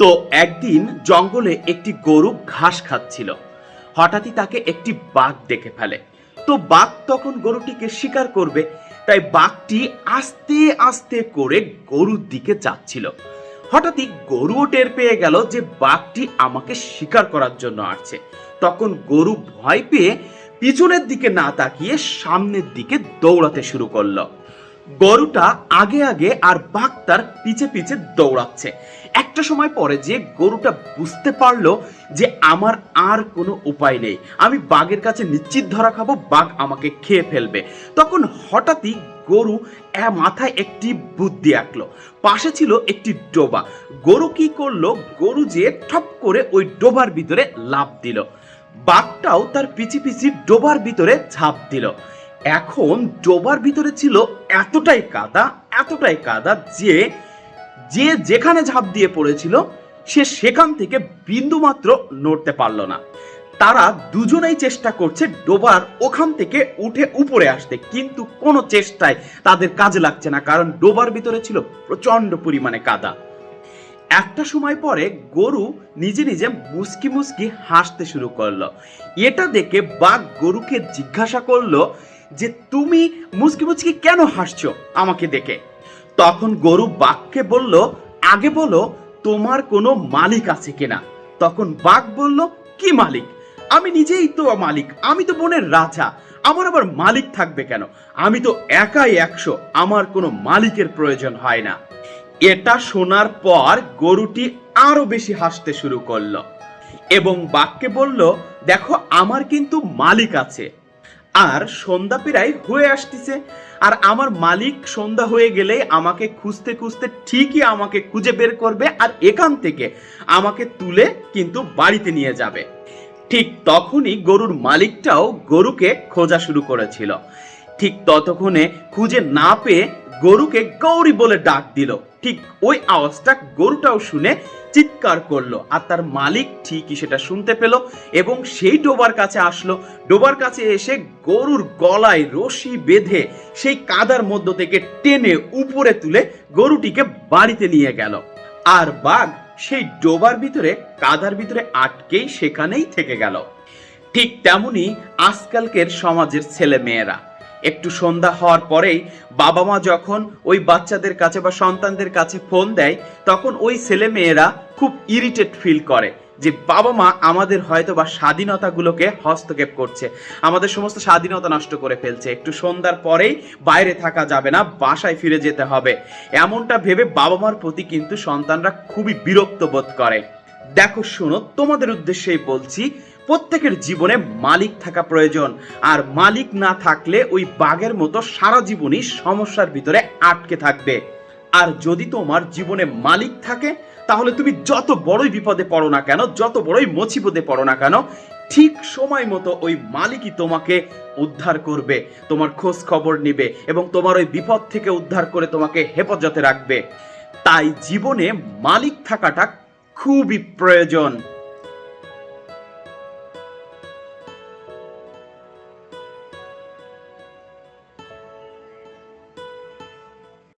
তো একদিন জঙ্গলে একটি গরু ঘাস খাচ্ছিল। হঠাৎই তাকে একটি বাঘ দেখে ফেলে। তো বাঘ তখন গরুটিকে শিকার করবে, তাই বাঘটি আস্তে আস্তে করে গরুর দিকে যাচ্ছিল। হঠাৎই গরুও টের পেয়ে গেল যে বাঘটি আমাকে শিকার করার জন্য আসছে। তখন গরু ভয় পেয়ে পিছনের দিকে না তাকিয়ে সামনের দিকে দৌড়াতে শুরু করল। গরুটা আগে আগে আর বাঘ তার পিছে পিছে দৌড়াচ্ছে। একটা সময় পরে যে গরুটা বুঝতে পারল যে আমার আর কোনো উপায় নেই, আমি বাঘের কাছে নিশ্চিত ধরা খাব, বাঘ আমাকে খেয়ে ফেলবে। তখন হঠাৎই গরু মাথায় একটি বুদ্ধি আঁকলো। পাশে ছিল একটি ডোবা। গরু কি করল? গরু যে ঠপ করে ওই ডোবার ভিতরে লাফ দিল। বাঘটাও তার পিছি পিছি ডোবার ভিতরে ঝাঁপ দিল। এখন ডোবার ভিতরে ছিল এতটাই কাদা এতটাই কাদা যে যে যেখানে ঝাঁপ দিয়ে পড়েছিল, সে সেখান থেকে বিন্দুমাত্র নড়তে পারল না। তারা দুজনেই চেষ্টা করছে ডোবার ওখান থেকে উঠে উপরে আসতে, কিন্তু কোনো চেষ্টায় তাদের কাজে লাগছে না, কারণ ডোবার ভিতরে ছিল প্রচণ্ড পরিমাণে কাদা। একটা সময় পরে গরু নিজে নিজে মুসকি মুসকি হাসতে শুরু করল। এটা দেখে বাঘ গরুকে জিজ্ঞাসা করল যে তুমি মুচকি মুচকি কেন হাসছো আমাকে দেখে? তখন গরু বাঘকে বলল, আগে বলো, তোমার কোনো মালিক আছে কিনা? তখন বাঘ বলল, কি মালিক? আমি নিজেই তো মালিক, আমি তো বনের রাজা, আমার আবার মালিক থাকবে কেন? আমি তো একাই একশো, আমার কোনো মালিকের প্রয়োজন হয় না। এটা শোনার পর গরুটি আরও বেশি হাসতে শুরু করল এবং বাঘকে বলল, দেখো, আমার কিন্তু মালিক আছে আর সন্ধ্যা প্রায় হয়ে আসতেছে। আর আমার মালিক সন্ধ্যা হয়ে গেলে আমাকে খুঁজতে খুঁজতে ঠিকই আমাকে খুঁজে বের করবে আর এখান থেকে আমাকে তুলে কিন্তু বাড়িতে নিয়ে যাবে। ঠিক তখনই গরুর মালিকটাও গরুকে খোঁজা শুরু করেছিল। ঠিক ততক্ষণে খুঁজে না পেয়ে গরুকে গৌরী বলে ডাক দিল। ঠিক ওই আওয়াজটা গরুটাও শুনে চিৎকার করল আর তার মালিক ঠিকই সেটা শুনতে পেল এবং সেই ডোবার কাছে আসলো। ডোবার কাছে এসে গরুর গলায় রশি বেঁধে সেই কাদার মধ্য থেকে টেনে উপরে তুলে গরুটিকে বাড়িতে নিয়ে গেল। আর বাঘ সেই ডোবার ভিতরে, কাদার ভিতরে আটকেই সেখানেই থেকে গেল। ঠিক তেমনি আজকালকের সমাজের ছেলে মেয়েরা একটু সন্ধ্যা হওয়ার পরেই বাবা মা যখন ওই বাচ্চাদের কাছে বা সন্তানদের কাছে ফোন দেয়, তখন ওই ছেলে মেয়েরা খুব ইরিটেট ফিল করে যে বাবা মা আমাদের হয়তো বা স্বাধীনতাগুলোকে হস্তক্ষেপ করছে। আমাদের সমস্ত স্বাধীনতা নষ্ট করে ফেলছে। একটু সন্ধ্যার পরেই বাইরে থাকা যাবে না, বাসায় ফিরে যেতে হবে। এমনটা ভেবে বাবা মার প্রতি কিন্তু সন্তানরা খুবই বিরক্ত বোধ করে। দেখো শোনো, তোমাদের উদ্দেশ্যেই বলছি প্রত্যেকের জীবনে মালিক থাকা প্রয়োজন। আর মালিক না থাকলে ওই বাঘের মতো সারা জীবনই সমস্যার ভিতরে আটকে থাকবে। আর যদি তোমার জীবনে মালিক থাকে, তাহলে তুমি যত বড়ই বিপদে পড়ো না কেন, যত বড়ই মুসিবতে পড়ো না কেন, ঠিক সময় মতো ওই মালিকই তোমাকে উদ্ধার করবে, তোমার খোঁজ খবর নিবে এবং তোমার ওই বিপদ থেকে উদ্ধার করে তোমাকে হেফাজতে রাখবে। তাই জীবনে মালিক থাকাটা খুবই প্রয়োজন।